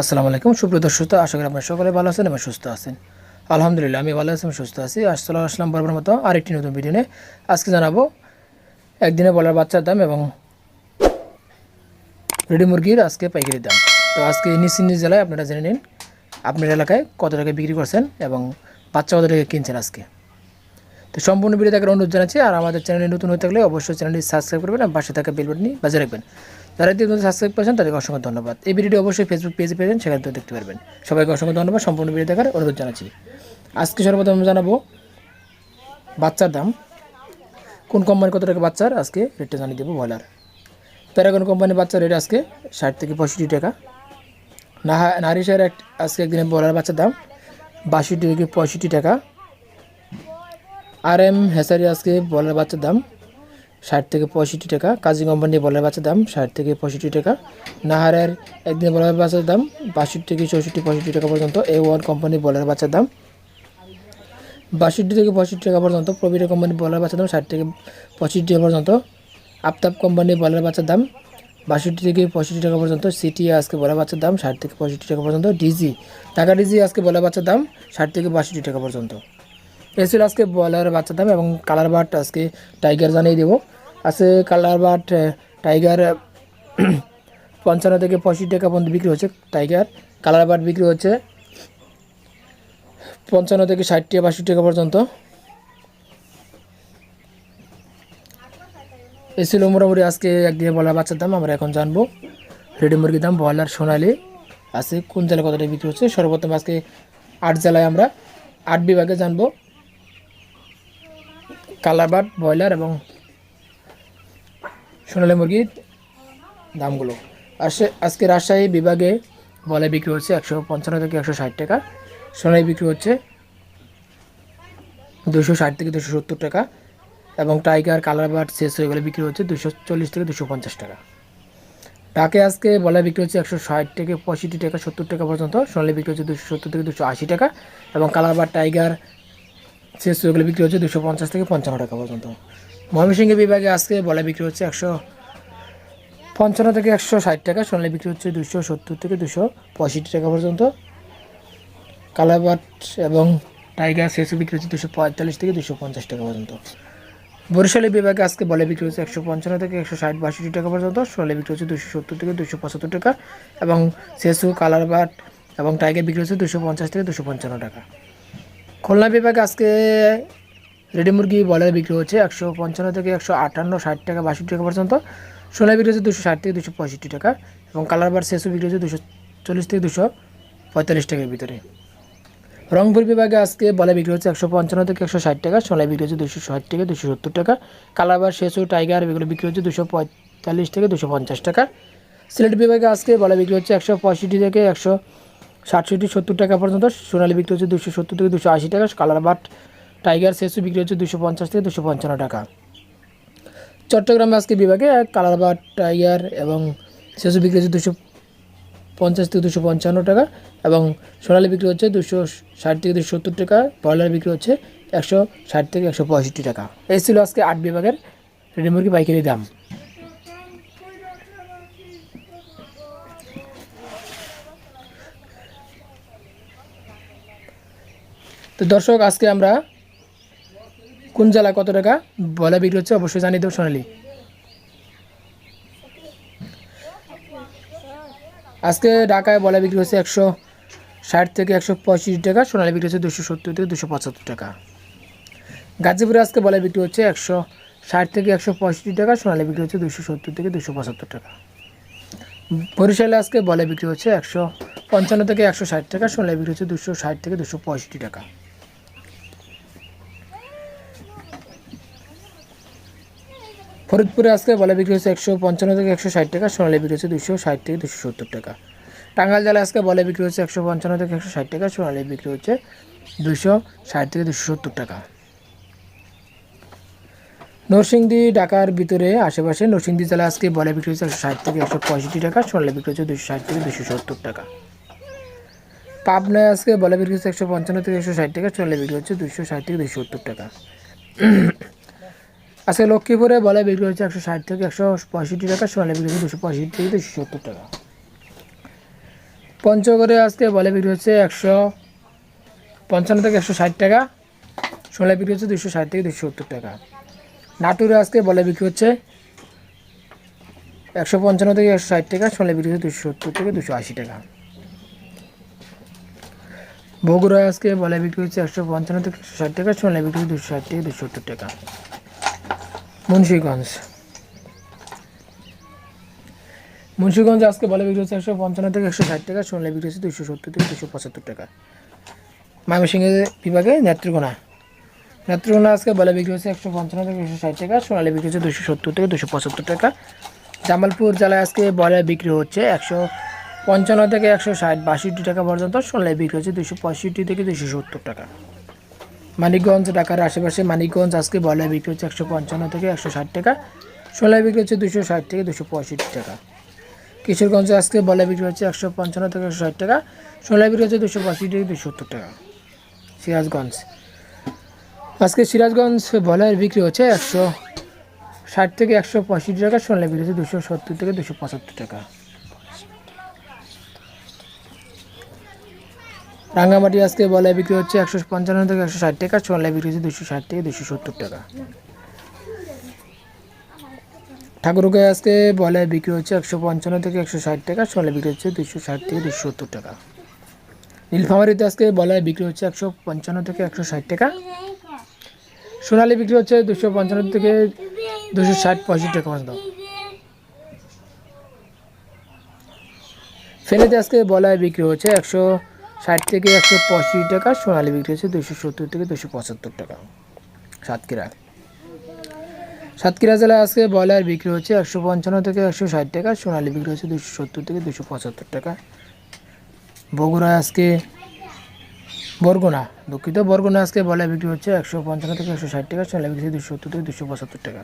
আসসালামু আলাইকুম। সুপ্রিয় দর্শক আশা করি আপনারা সকলে ভালো আছেন এবং সুস্থ আছেন। আলহামদুলিল্লাহ আমি ভালো আছি সুস্থ আছি। আসসালাম আসলাম বরাবর মতো আরেকটি নতুন ভিডিও নিয়ে। আজকে জানাব, একদিনে বলার বাচ্চার দাম এবং রেডি মুরগির আজকে পাইকারি দাম। তো আজকে নিজ জেলায় আপনারা জেনে নিন, আপনার এলাকায় কত টাকা বিক্রি করছেন এবং বাচ্চা কত টাকা কিনছেন আজকে। তো সম্পূর্ণ ভিডিও দেখার অনুরোধ জানাচ্ছি, আর আমাদের চ্যানেলে নতুন হয়ে থাকলে অবশ্যই চ্যানেলটি সাবস্ক্রাইব করবেন আর পাশে থাকা বেল বাটনটি বাজিয়ে রাখবেন। যারা ইতিমধ্যে সাবস্ক্রাইব করেছেন, তাদেরকে অসংখ্য ধন্যবাদ। এই ভিডিওটি অবশ্যই ফেসবুক পেজে পেয়েছেন সেখান থেকে দেখতে পারবেন। সবাইকে অসংখ্য ধন্যবাদ, সম্পূর্ণ ভিডিও দেখার অনুরোধ জানাচ্ছি। আজকে সর্বপ্রথম জানাব বাচ্চার দাম। কোন কোম্পানি কত টাকা বাচ্চার? আজকে রেটটা জানিয়ে দেবো বয়লার প্যারাগন কোম্পানির বাচ্চার রেট আজকে ষাট থেকে পঁয়ষট্টি টাকা। না নারী সার এক, আজকে একদিনে বলার বাচ্চার দাম বাষট্টি থেকে পঁয়ষট্টি টাকা। আর এম হেসারি আজকে বলার বাচ্চার দাম ষাট থেকে পঁয়ষট্টি টাকা। কাজী কোম্পানি বলার বাচ্চার দাম ষাট থেকে পঁয়ষট্টি টাকা। নাহারের একদিন বলার বাচ্চার দাম বাষট্টি থেকে চৌষট্টি, পঁয়ষট্টি টাকা পর্যন্ত। এ ওয়ান কোম্পানি বলার বাচ্চার দাম বাষট্টি থেকে পঁয়ষট্টি টাকা পর্যন্ত। প্রবিটা কোম্পানি বলার বাচ্চার দাম ষাট থেকে পঁয়ষট্টি টাকা পর্যন্ত। আফতাব কোম্পানি বলার বাচ্চার দাম বাষট্টি থেকে পঁয়ষট্টি টাকা পর্যন্ত। সিটি আজকে বলার বাচ্চার দাম ষাট থেকে পঁয়ষট্টি টাকা পর্যন্ত। ডিজি টাকা ডিজি আজকে বলার বাচ্চার দাম ষাট থেকে বাষট্টি টাকা পর্যন্ত। এসিল আজকে বয়লার বাচ্চার দাম এবং কালার বাট আজকে টাইগার জানিয়ে দেবো। আজকে কালার বাট টাইগার, পঞ্চান্ন থেকে পঁয়ষট্টি টাকা পর্যন্ত বিক্রি হচ্ছে টাইগার। কালার বাট বিক্রি হচ্ছে পঞ্চান্ন থেকে ষাট টাকা, বাষট্টি টাকা পর্যন্ত। এই ছিল মোটামুটি আজকে একদিকে বলার বাচ্চার দাম, আমরা এখন জানব রেডি মুরগির দাম, ব্রয়লার সোনালি। আছে কোন জেলায় কতটা বিক্রি হচ্ছে? সর্বপ্রথম আজকে আট জেলায় আমরা আট বিভাগে জানব। কালারবাট ব্রয়লার এবং সোনালি মুরগির দামগুলো। আজকে রাজশাহী বিভাগে বলে বিক্রি হচ্ছে একশো পঞ্চান্ন থেকে একশো ষাট টাকা। সোনালি বিক্রি হচ্ছে দুশো ষাট থেকে দুশো সত্তর টাকা এবং টাইগার কালার বার্ড শেষ হয়ে গেলে বিক্রি হচ্ছে দুশো চল্লিশ থেকে দুশো পঞ্চাশ টাকা। ডাকে আজকে বলে বিক্রি হচ্ছে একশো ষাট থেকে পঁয়ষট্টি টাকা, সত্তর টাকা পর্যন্ত। সোনালি বিক্রি হচ্ছে দুশো সত্তর থেকে দুশো আশি টাকা এবং কালার বার্ড টাইগার শেষ হয়ে বিক্রি হচ্ছে দুশো পঞ্চাশ থেকে পঞ্চান্ন টাকা পর্যন্ত। ময়মনসিংহ বিভাগে আজকে বলে বিক্রি হচ্ছে একশো পঞ্চান্ন থেকে একশো ষাট টাকা, সোনালি বিক্রি হচ্ছে দুশো সত্তর থেকে দুশো পঁয়ষট্টি টাকা পর্যন্ত। কালাবাট এবং টাইগার শেষ বিক্রি হচ্ছে দুশো পঁয়তাল্লিশ থেকে দুশো পঞ্চাশ টাকা পর্যন্ত। বরিশালী বিভাগে আজকে বলে বিক্রি হচ্ছে একশো পঞ্চান্ন থেকে একশো ষাট বাষট্টি টাকা পর্যন্ত, সোনালি বিক্রি হচ্ছে দুশো সত্তর থেকে দুশো পঁচাত্তর টাকা এবং শেষু কালার বাট এবং টাইগার বিক্রি হচ্ছে দুশো পঞ্চাশ থেকে দুশো পঞ্চান্ন টাকা। খুলনা বিভাগে আজকে রেডি মুরগি বলার বিক্রি হচ্ছে একশো পঞ্চান্ন থেকে একশো আটান্ন, ষাট টাকা, বাষট্টি টাকা পর্যন্ত। সোনা বিক্রি হচ্ছে দুশো ষাট থেকে দুশো পঁয়ষট্টি টাকা এবং কালার বার শেষও বিক্রি হচ্ছে দুশো চল্লিশ থেকে দুশো পঁয়তাল্লিশ টাকার ভিতরে। রংপুর বিভাগে আজকে বলে বিক্রি হচ্ছে একশো পঞ্চান্ন থেকে একশো ষাট টাকা সোনাই বিক্রি হচ্ছে দুশো ষাট থেকে দুশো সত্তর টাকা কালারবার শেষু টাইগার এগুলো বিক্রি হচ্ছে দুশো পঁয়তাল্লিশ থেকে দুশো পঞ্চাশ টাকা। সিলেট বিভাগে আজকে বলে বিক্রি হচ্ছে একশো পঁয়ষট্টি থেকে একশো ষাটষট্টি সত্তর টাকা পর্যন্ত, সোনালি বিক্রি হচ্ছে দুশো সত্তর থেকে দুশো আশি টাকা, কালার বাট টাইগার শেষু বিক্রি হচ্ছে দুশো পঞ্চাশ থেকে দুশো পঞ্চান্ন টাকা। চট্টগ্রামে আজকে বিভাগে কালার বাট, টাইগার এবং শেষু বিক্রি হচ্ছে দুশো পঞ্চাশ থেকে দুশো পঞ্চান্ন টাকা এবং সোনালি বিক্রি হচ্ছে দুশো ষাট থেকে দুশো সত্তর টাকা, ব্রয়লার বিক্রি হচ্ছে একশো ষাট থেকে একশো পঁয়ষট্টি টাকা। এই ছিল আজকে আট বিভাগের রেডি মুরগি পাইকারি দাম। তো দর্শক, আজকে আমরা কোন জেলায় কত টাকা বয়লা বিক্রি হচ্ছে অবশ্যই জানিয়ে দেবো সোনালি। আজকে ঢাকায় বলা বিক্রি হচ্ছে একশো ষাট থেকে একশো পঁয়ষট্টি টাকা, সোনালি বিক্রি হচ্ছে দুশো সত্তর থেকে দুশো পঁচাত্তর টাকা। গাজীপুরে আজকে বলা বিক্রি হচ্ছে একশো ষাট থেকে একশো পঁয়ষট্টি টাকা, সোনালি বিক্রি হচ্ছে দুশো সত্তর থেকে দুশো পঁচাত্তর টাকা। বরিশালে আজকে বলে বিক্রি হচ্ছে একশো পঞ্চান্ন থেকে একশো ষাট টাকা, সোনালি বিক্রি হচ্ছে দুশো ষাট থেকে দুশো পঁয়ষট্টি টাকা। ফরিদপুরে আজকে বলে বিক্রি হচ্ছে একশো পঞ্চান্ন থেকে একশো ষাট টাকা, সোনালি বিক্রি হচ্ছে দুশো ষাট থেকে দুশো সত্তর টাকা। টাঙ্গাল জেলায় আজকে বলে বিক্রি হচ্ছে একশো পঞ্চান্ন থেকে একশো ষাট টাকা, সোনালি বিক্রি হচ্ছে দুশো ষাট থেকে দুশো সত্তর টাকা। নরসিংদী, ঢাকার ভিতরে আশেপাশে নরসিংদী জেলা আজকে বলে বিক্রি হচ্ছে একশো ষাট থেকে একশো পঁয়ষট্টি টাকা, সোনালি বিক্রি হচ্ছে দুশো ষাট থেকে দুশো সত্তর টাকা। পাবনায় আজকে বলে বিক্রি হচ্ছে একশো পঞ্চান্ন থেকে একশো ষাট টাকা, সোনালি বিক্রি হচ্ছে দুশো ষাট থেকে দুশো সত্তর টাকা। আজকে লক্ষ্মীপুরে বলে বিক্রি হচ্ছে একশো ষাট থেকে একশো পঁয়ষট্টি টাকা, সোনালি বিক্রি হচ্ছে দুশো পঁয়ষট্টি থেকে দুশো সত্তর টাকা। পঞ্চগড়ে আজকে বলে বিক্রি হচ্ছে একশো পঞ্চান্ন থেকে একশো ষাট টাকা শোলা বিক্রি হচ্ছে দুশো ষাট থেকে দুশো সত্তর টাকা। নাটুরে আজকে বলে বিক্রি হচ্ছে একশো পঞ্চান্ন থেকে একশো ষাট টাকা শোলা বিক্রি হচ্ছে দুশো সত্তর থেকে দুশো আশি টাকা। বগুড়া আজকে বলে বিক্রি হচ্ছে একশো পঞ্চান্ন থেকে একশো ষাট টাকা শোলা বিক্রি হচ্ছে দুশো ষাট থেকে দুশো সত্তর টাকা। মুন্সীগঞ্জ। মুন্সীগঞ্জ আজকে বলে বিক্রি হচ্ছে একশো পঞ্চান্ন থেকে একশো ষাট টাকা সোনালী বিক্রি হচ্ছে দুশো সত্তর থেকে দুশো পঁচাত্তর টাকা। ময়মনসিংহের বিভাগে নেত্রকোনা। নেত্রকোনা আজকে বলে বিক্রি হচ্ছে একশো পঞ্চান্ন থেকে একশো ষাট টাকা সোনালী বিক্রি হচ্ছে দুশো সত্তর থেকে দুশো পঁচাত্তর টাকা। জামালপুর জেলায় আজকে বলে বিক্রি হচ্ছে একশো পঞ্চান্ন থেকে একশো ষাট, বাষট্টি টাকা পর্যন্ত সোনালী বিক্রি হচ্ছে দুশো পঁয়ষট্টি থেকে দুশো সত্তর টাকা। মানিকগঞ্জ, ঢাকার আশেপাশে মানিকগঞ্জ, আজকে বলে বিক্রি হচ্ছে একশো পঞ্চান্ন থেকে একশো ষাট টাকা সোনালী বিক্রি হচ্ছে দুশো ষাট থেকে দুশো পঁয়ষট্টি টাকা। কিশোরগঞ্জে আজকে বলে বিক্রি হচ্ছে একশো পঞ্চান্ন থেকে একশো ষাট টাকা সোলা বিক্রি হচ্ছে দুশো পঁয়ষট্টি থেকে দুশো সত্তর টাকা। সিরাজগঞ্জ। আজকে সিরাজগঞ্জ বলের বিক্রি হচ্ছে একশো ষাট থেকে একশো পঁয়ষট্টি টাকা সোলা বিক্রি হচ্ছে দুশো সত্তর থেকে দুশো পঁচাত্তর টাকা। রাঙ্গামাটি আজকে বলে বিক্রি হচ্ছে একশো পঞ্চান্ন থেকে একশো ষাট টাকা সোলা বিক্রি হচ্ছে দুশো ষাট থেকে দুশো সত্তর টাকা। ঠাকুরকে আজকে বলে বিক্রি হচ্ছে একশো পঞ্চান্ন থেকে একশো ষাট টাকা সোলে বিক্রি হচ্ছে দুশো ষাট থেকে দুশো সত্তর টাকা। নীলফামারিতে আজকে বলে বিক্রি হচ্ছে একশো পঞ্চান্ন থেকে একশো ষাট টাকা। সোনালি বিক্রি হচ্ছে দুশো পঞ্চান্ন থেকে দুশো ষাট পঁয়ষট্টি টাকা পর্যন্ত। ফেলেতে আজকে বলায় বিক্রি হচ্ছে একশো ষাট থেকে একশো পঁয়ষট্টি টাকা, সোনালি বিক্রি হচ্ছে দুশো সত্তর থেকে দুশো পঁচাত্তর টাকা। সাতক্ষীরা। সাতক্ষীরা জেলায় আজকে ব্রয়লার বিক্রি হচ্ছে একশো পঞ্চান্ন থেকে একশো ষাট টাকা, সোনালি বিক্রি হচ্ছে দুশো সত্তর থেকে দুশো পঁচাত্তর টাকা। বগুড়ায় আজকে বরগুনা, দুঃখিত বরগুনা আজকে ব্রয়লার বিক্রি হচ্ছে একশো পঞ্চান্ন থেকে একশো ষাট টাকা, সোনালি বিক্রি হচ্ছে দুশো সত্তর থেকে দুশো পঁচাত্তর টাকা।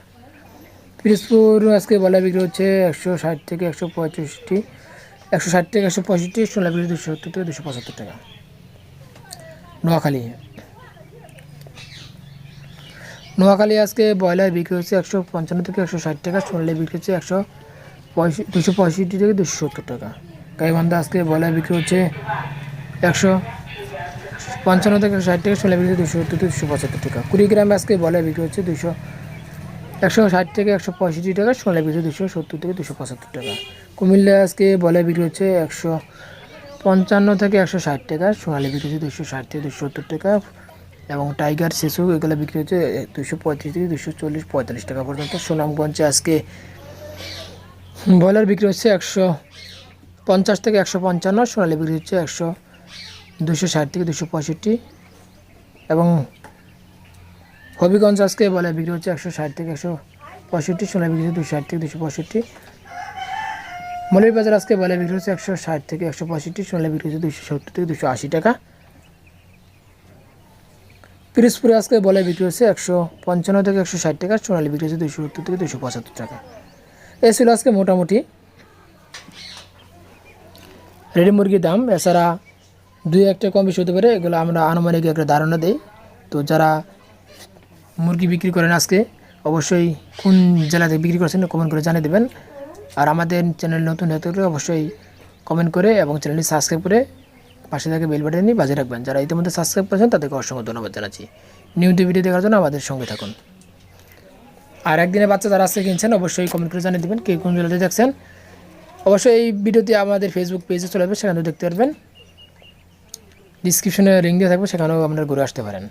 পিরিজপুর আজকে ব্রয়লার বিক্রি হচ্ছে একশো ষাট থেকে একশো পঁয়ষট্টি একশো ষাট থেকে একশো পঁয়ষট্টি বিক্রি দুশো সত্তর থেকে দুশো পঁচাত্তর টাকা। নোয়াখালী। নোয়াখালী আজকে ব্রয়লার বিক্রি হচ্ছে একশো পঞ্চান্ন থেকে একশো ষাট টাকা সোনালি বিক্রি হচ্ছে একশো পঁয়ষট্টি দুশো পঁয়ষট্টি থেকে দুশো সত্তর টাকা। গাইবান্ধা আজকে ব্রয়লার বিক্রি হচ্ছে একশো পঞ্চান্ন থেকে ষাট টাকা সোনালি বিক্রি দুশো সত্তর থেকে দুশো পঁচাত্তর টাকা। কুড়িগ্রামে আজকে ব্রয়লার বিক্রি হচ্ছে দুশো একশো ষাট থেকে একশো পঁয়ষট্টি টাকা, সোনালি বিক্রি দুশো সত্তর থেকে দুশো পঁচাত্তর টাকা। কুমিল্লা আজকে ব্রয়লার বিক্রি হচ্ছে একশো পঞ্চান্ন থেকে একশো ষাট টাকা, সোনালি বিক্রি হচ্ছে দুশো ষাট থেকে দুশো সত্তর টাকা এবং টাইগার শিশু, এগুলো বিক্রি হচ্ছে দুশো পঁয়ত্রিশ থেকে দুশো চল্লিশ পঁয়তাল্লিশ টাকা পর্যন্ত। সুনামগঞ্জে আজকে ব্রয়লার বিক্রি হচ্ছে একশো পঞ্চাশ থেকে একশো পঞ্চান্ন, সোনালি বিক্রি হচ্ছে একশো দুশো ষাট থেকে দুশো পঁয়ষট্টি এবং হবিগঞ্জ আজকে ব্রয়লার বিক্রি হচ্ছে একশো ষাট থেকে একশো পঁয়ষট্টি সোনালি বিক্রি হচ্ছে দুশো ষাট থেকে দুশো পঁয়ষট্টি। মৌলভীবাজার আজকে ব্রয়লার বিক্রি হচ্ছে একশো ষাট থেকে একশো পঁয়ষট্টি সোনালি বিক্রি হচ্ছে দুশো সত্তর থেকে দুশো আশি টাকা। পিরোজপুরে আজকে বলে বিক্রি হচ্ছে একশো পঞ্চান্ন থেকে একশো ষাট টাকা সোনালি বিক্রি হচ্ছে দুশো সত্তর থেকে দুশো পঁচাত্তর টাকা। এ ছিল আজকে মোটামুটি। রেডি মুরগির দাম, এছাড়া দুই একটা কম বেশি হতে পারে, এগুলো আমরা আনুমানিক একটা ধারণা দিই। তো যারা মুরগি বিক্রি করেন আজকে, অবশ্যই কোন জেলা থেকে বিক্রি করছেন কমেন্ট করে জানিয়ে দেবেন। আর আমাদের চ্যানেল নতুন হতে অবশ্যই কমেন্ট করে এবং চ্যানেলটি সাবস্ক্রাইব করে পাশে থেকে বেল বাটন নিয়ে বাজে রাখবেন। যারা ইতিমধ্যে সাবস্ক্রাইব করেছেন, তাদেরকে অসংখ্য ধন্যবাদ জানাচ্ছি। নিয়মিত ভিডিও দেখার জন্য আমাদের সঙ্গে থাকুন। আর একদিনে বাচ্চা যারা আজকে কিনছেন, অবশ্যই কমেন্ট করে জানিয়ে দেবেন কে কোন জেলাতে দেখছেন। অবশ্যই এই ভিডিওটি আমাদের ফেসবুক পেজে চলে যাবে সেখানেও দেখতে পারবেন। ডিসক্রিপশনে লিঙ্ক দিয়ে থাকবে, সেখানেও আপনারা ঘুরে আসতে পারেন।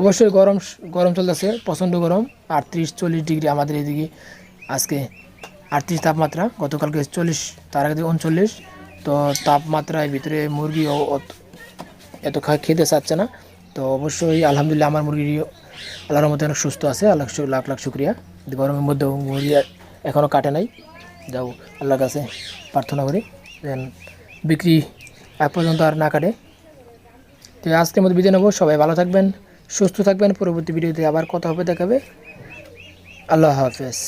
অবশ্যই গরম গরম চলতেছে, প্রচণ্ড গরম, আটত্রিশ, চল্লিশ ডিগ্রি আমাদের এদিকে আজকে আটত্রিশ তাপমাত্রা, গতকালকে চল্লিশ, তার আগে উনচল্লিশ। তো তাপমাত্রায় ভিতরে মুরগি এত খা খেতে চাচ্ছে না। তো অবশ্যই আলহামদুলিল্লাহ আমার মুরগি আল্লাহর মধ্যে অনেক সুস্থ আছে, আল্লাহ লাখ লাখ শুক্রিয়া। গরমের মধ্যেও মুরগি এখনও কাটে নাই, যাও, আল্লাহর কাছে প্রার্থনা করি, যেন বিক্রি এক পর্যন্ত আর না কাটে। তো আজকের মধ্যে বিদায় নেব, সবাই ভালো থাকবেন। সুস্থ থাকবেন। পরবর্তী ভিডিওতে আবার কথা হবে দেখাবে। আল্লাহ হাফেজ।